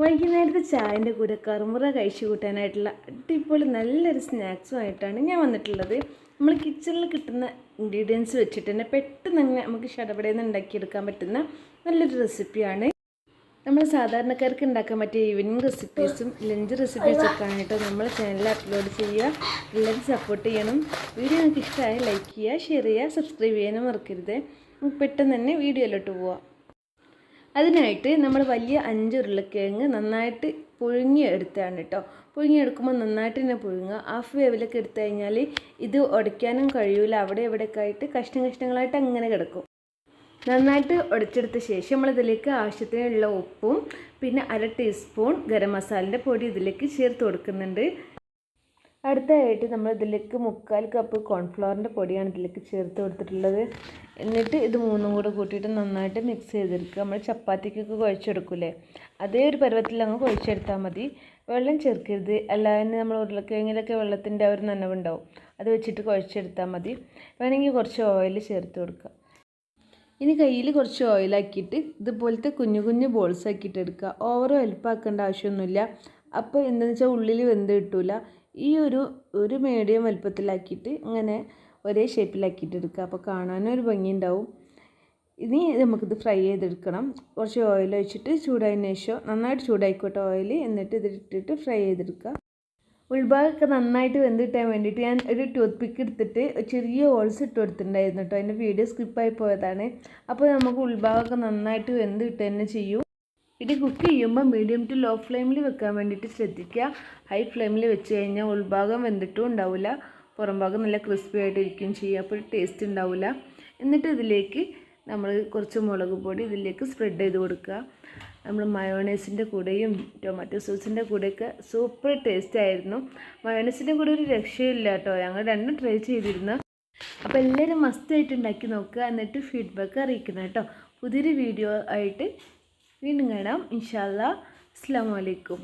വൈകുന്നേരത്തെ ചായന്റെ കൂടെ കറുമുറ കഴിച്ചു കൂട്ടാനായിട്ടുള്ള അടിപൊളി നല്ലൊരു സ്നാക്സുമായിട്ടാണ് ഞാൻ വന്നിട്ടുള്ളത്. നമ്മൾ കിച്ചണിൽ കിട്ടുന്ന ഇൻഗ്രീഡിയൻസ് വെച്ചിട്ട് തന്നെ പെട്ടെന്ന് തന്നെ നമുക്ക് ഷടപടയിൽ നിന്ന് ഉണ്ടാക്കിയെടുക്കാൻ പറ്റുന്ന നല്ലൊരു റെസിപ്പിയാണ് നമ്മൾ സാധാരണക്കാർക്ക് ഉണ്ടാക്കാൻ പറ്റിയ ഈവനിങ് റെസിപ്പീസും ലഞ്ച് റെസിപ്പീസും ഒക്കെ ആയിട്ട് നമ്മൾ ചാനലിൽ അപ്ലോഡ് ചെയ്യുക. എല്ലാവരും സപ്പോർട്ട് ചെയ്യണം. വീഡിയോ നിങ്ങൾക്ക് ഇഷ്ടമായ ലൈക്ക് ചെയ്യുക ഷെയർ ചെയ്യുക സബ്സ്ക്രൈബ് ചെയ്യാനും മറക്കരുത്. പെട്ടെന്ന് തന്നെ വീഡിയോയിലോട്ട് പോവാം. അതിനായിട്ട് നമ്മൾ വലിയ അഞ്ച് ഉരുളക്കിഴങ്ങ് നന്നായിട്ട് പുഴുങ്ങി എടുത്താണ് കേട്ടോ. പുഴുങ്ങി എടുക്കുമ്പോൾ നന്നായിട്ട് തന്നെ പുഴുങ്ങുക. ഹാഫ് വേവിലൊക്കെ എടുത്തു കഴിഞ്ഞാൽ ഇത് ഉടയ്ക്കാനും കഴിയൂല. അവിടെ ഇവിടെയൊക്കെ ആയിട്ട് കഷ്ണം കഷ്ണങ്ങളായിട്ട് അങ്ങനെ കിടക്കും. നന്നായിട്ട് ഉടച്ചെടുത്ത ശേഷം നമ്മളിതിലേക്ക് ആവശ്യത്തിനുള്ള ഉപ്പും പിന്നെ അര ടീസ്പൂൺ ഗരം മസാലന്റെ പൊടി ഇതിലേക്ക് ചേർത്ത് കൊടുക്കുന്നുണ്ട്. അടുത്തതായിട്ട് നമ്മൾ ഇതിലേക്ക് മുക്കാൽ കപ്പ് കോൺഫ്ലവറിന്റെ പൊടിയാണ് ഇതിലേക്ക് ചേർത്ത് കൊടുത്തിട്ടുള്ളത്. എന്നിട്ട് ഇത് മൂന്നും കൂടെ കൂട്ടിയിട്ട് നന്നായിട്ട് മിക്സ് ചെയ്തെടുക്കുക. നമ്മൾ ചപ്പാത്തിക്കൊക്കെ കുഴച്ചെടുക്കൂലേ അതേ ഒരു പരുവത്തിൽ അങ്ങ് കുഴച്ചെടുത്താൽ മതി. വെള്ളം ചേർക്കരുത്. അല്ലാതെ നമ്മൾ ഉരുളക്കിഴങ്ങിലൊക്കെ വെള്ളത്തിന്റെ ഒരു നനവുണ്ടാവും. അത് വെച്ചിട്ട് കുഴച്ചെടുത്താൽ മതി. വേണമെങ്കിൽ കുറച്ച് ഓയിൽ ചേർത്ത് കൊടുക്കുക. ഇനി കയ്യിൽ കുറച്ച് ഓയിലാക്കിയിട്ട് ഇതുപോലത്തെ കുഞ്ഞു കുഞ്ഞു ബോൾസ് ആക്കിയിട്ട് എടുക്കുക. ഓവർ വലുപ്പാക്കേണ്ട ആവശ്യമൊന്നുമില്ല. അപ്പോൾ എന്താണെന്ന് വെച്ചാൽ ഉള്ളിൽ വെന്ത് കിട്ടൂല. ഈ ഒരു ഒരു മീഡിയം വലുപ്പത്തിലാക്കിയിട്ട് ഇങ്ങനെ ഒരേ ഷേപ്പിലാക്കിയിട്ട് എടുക്കുക. അപ്പോൾ കാണാനും ഒരു ഭംഗി ഉണ്ടാവും ഇനി നമുക്കിത് ഫ്രൈ ചെയ്തെടുക്കണം. കുറച്ച് ഓയിൽ ഒഴിച്ചിട്ട് ചൂടായതിന് ശേഷം നന്നായിട്ട് ചൂടായിക്കോട്ടെ ഓയിൽ എന്നിട്ട് ഇതിട്ടിട്ട് ഫ്രൈ ചെയ്തെടുക്കുക. ഉൾഭാഗമൊക്കെ നന്നായിട്ട് വെന്ത് കിട്ടാൻ വേണ്ടിയിട്ട് ഞാൻ ഒരു ടൂത്ത് പിക്ക് എടുത്തിട്ട് ചെറിയ ഹോൾസ് ഇട്ട് കൊടുത്തിട്ടുണ്ടായിരുന്നു കേട്ടോ. അതിന്റെ വീഡിയോ സ്കിപ്പായി പോയതാണ്. അപ്പോൾ നമുക്ക് ഉൾഭാഗമൊക്കെ നന്നായിട്ട് വെന്ത് കിട്ടുക തന്നെ ചെയ്യും. ഇത് കുക്ക് ചെയ്യുമ്പോൾ മീഡിയം ടു ലോ ഫ്ലെയിമിൽ വെക്കാൻ വേണ്ടിയിട്ട് ശ്രദ്ധിക്കുക. ഹൈ ഫ്ലെയിമിൽ വെച്ച് കഴിഞ്ഞാൽ ഉൾഭാഗം വെന്തിട്ടും ഉണ്ടാവില്ല പുറം ഭാഗം നല്ല ക്രിസ്പി ആയിട്ട് ഇരിക്കുകയും ചെയ്യും അപ്പോൾ ടേസ്റ്റ് ഉണ്ടാവില്ല എന്നിട്ട് ഇതിലേക്ക് നമ്മൾ കുറച്ച് മുളക് പൊടി ഇതിലേക്ക് സ്പ്രെഡ് ചെയ്ത് കൊടുക്കുക. നമ്മൾ മയോണൈസിന്റെ കൂടെയും ടൊമാറ്റോ സോസിന്റെ കൂടെയൊക്കെ സൂപ്പർ ടേസ്റ്റ് ആയിരുന്നു. മയോണൈസിന്റെ കൂടെ ഒരു രക്ഷയില്ല കേട്ടോ ഞങ്ങൾ രണ്ടും ട്രൈ ചെയ്തിരുന്നു. അപ്പോൾ എല്ലാവരും മസ്റ്റായിട്ട് ഉണ്ടാക്കി നോക്കുക. എന്നിട്ട് ഫീഡ്ബാക്ക് അറിയിക്കണം കേട്ടോ പുതിയൊരു വീഡിയോ ആയിട്ട് വീണ്ടും കാണാം. ഇൻഷാല്ലാ അസ്സാം വലൈക്കും